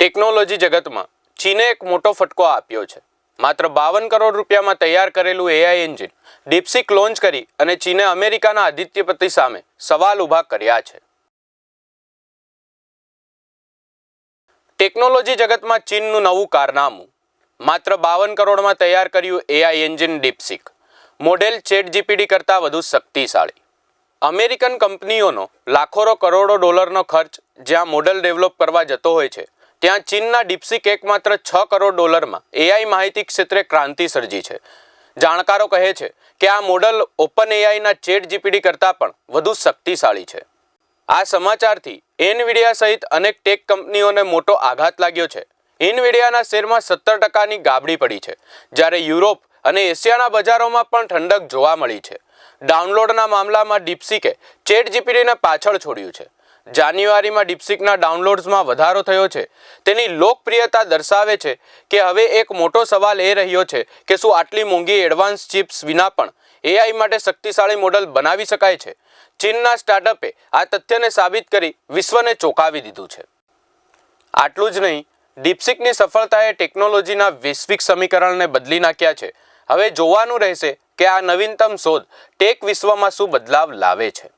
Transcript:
Technology જગતમાં ચીને એક મોટો ફટકો આપ્યો છે. માત્ર બાવન કરોડ રૂપિયામાં તૈયાર કરેલું એઆઈ એન્જિન ડીપસિક લોન્ચ કરી અને ચીને અમેરિકાના આદિત્યપતિ સામે સવાલ ઊભા કર્યા છે. ટેકનોલોજી જગતમાં ચીનનું નવું કારનામું. માત્ર બાવન કરોડમાં તૈયાર કર્યું AI engine DeepSeek. Model chat GPT કરતાં વધુ શક્તિશાળી. અમેરિકન કંપનીઓનો લાખોરો કરોડો ડોલરનો ખર્ચ જ્યાં મોડેલ ડેવલપ કરવા જતો હોય છે ત્યાં ચીનના ડીપસિક એકમાત્ર છ કરોડ ડોલરમાં એઆઈ માહિતી ક્ષેત્રે ક્રાંતિ સર્જી છે. જાણકારો કહે છે કે આ મોડલ ઓપન એઆઈના ચેટ જીપીડી કરતાં પણ વધુ શક્તિશાળી છે. આ સમાચારથી એનવીડિયા સહિત અનેક ટેક કંપનીઓને મોટો આઘાત લાગ્યો છે. ઇનવીડિયાના શેરમાં સત્તર ટકાની ગાબડી પડી છે, જ્યારે યુરોપ અને એશિયાના બજારોમાં પણ ઠંડક જોવા મળી છે. ડાઉનલોડના મામલામાં ડીપસિકે ચેટ જીપીડીને પાછળ છોડ્યું છે. જાન્યુઆરીમાં ડીપસિકના ડાઉનલોડ્સમાં વધારો થયો છે. તેની લોકપ્રિયતા દર્શાવે છે કે હવે એક મોટો સવાલ એ રહ્યો છે કે શું આટલી મોંઘી એડવાન્સ ચિપ્સ વિના પણ એઆઈ માટે શક્તિશાળી મોડલ બનાવી શકાય છે? ચીનના સ્ટાર્ટઅપે આ તથ્યને સાબિત કરી વિશ્વને ચોંકાવી દીધું છે. આટલું જ નહીં, ડીપસિકની સફળતાએ ટેકનોલોજીના વૈશ્વિક સમીકરણને બદલી નાખ્યા છે. હવે જોવાનું રહેશે કે આ નવીનતમ શોધ ટેક વિશ્વમાં શું બદલાવ લાવે છે.